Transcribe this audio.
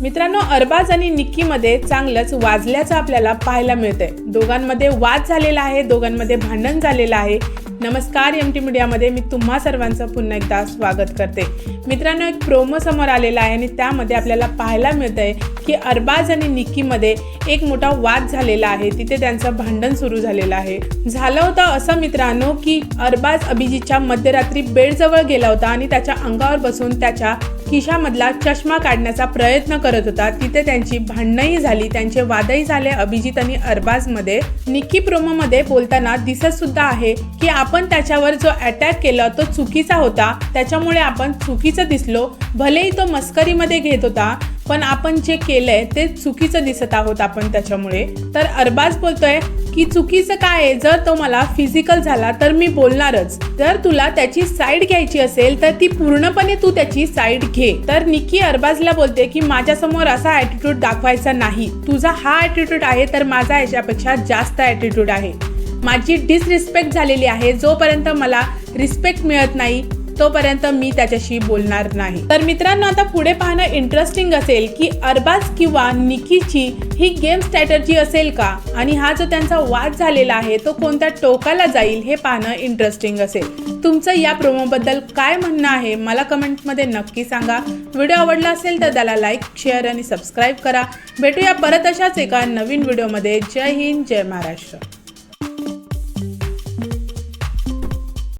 मित्रांनो अरबाज आणि निक्कीमध्ये चांगलंच वाजल्याचं आपल्याला पाहायला मिळतंय. दोघांमध्ये वाद झालेला आहे दोघांमध्ये भांडण झालेलं आहे. नमस्कार एम टी मीडियामध्ये मी तुम्हा सर्वांचं पुन्हा एकदा स्वागत करते. मित्रांनो एक प्रोमो समोर आलेला आहे आणि त्यामध्ये आपल्याला पाहायला मिळतंय की अरबाज आणि निक्कीमध्ये एक मोठा वाद झालेला आहे. तिथे त्यांचं भांडण सुरू झालेलं आहे. झालं होतं असं मित्रांनो की अरबाज अभिजितच्या मध्यरात्री बेडजवळ गेला होता आणि त्याच्या अंगावर बसून त्याच्या खिशामधला चष्मा काढण्याचा प्रयत्न करत होता. तिथे त्यांची भांडणही झाली. त्यांचे वादही झाले. अभिजित आणि अरबाजमध्ये निक्की प्रोमोमध्ये बोलताना दिसत सुद्धा आहे की आपण त्याच्यावर जो अटॅक केला तो चुकीचा होता. त्याच्यामुळे आपण चुकीचं दिसलो. भलेही तो मस्करीमध्ये घेत होता पण आपण जे केलंय ते चुकीचं दिसत आहोत आपण त्याच्यामुळे. तर अरबाज बोलतोय की चुकीचं काय आहे? जर तो मला फिजिकल झाला तर मी बोलणारच. जर तुला त्याची साईड घ्यायची असेल तर ती पूर्णपणे तू त्याची साईड घे. तर निकी अरबाजला बोलते की माझ्यासमोर असा ॲटिट्यूड दाखवायचा नाही. तुझा हा ॲटिट्यूड आहे तर माझा याच्यापेक्षा जास्त ॲटिट्यूड आहे. माझी डिसरिस्पेक्ट झालेली आहे जोपर्यंत मला रिस्पेक्ट मिळत नाही तोपर्यंत मी त्याच्याशी बोलणार नाही. तर मित्रांनो आता पुढे पाहणं इंटरेस्टिंग असेल की अरबाज किंवा निकीची ही गेम स्ट्रॅटर्जी असेल का? आणि हा जो त्यांचा वाद झालेला आहे तो कोणत्या टोकाला जाईल हे पाहणं इंटरेस्टिंग असेल. तुमचं या प्रोमोबद्दल काय म्हणणं आहे मला कमेंटमध्ये नक्की सांगा. व्हिडिओ आवडला असेल तर त्याला लाईक शेअर आणि सबस्क्राईब करा. भेटूया परत अशाच एका नवीन व्हिडिओमध्ये जय हिंद जय महाराष्ट्र.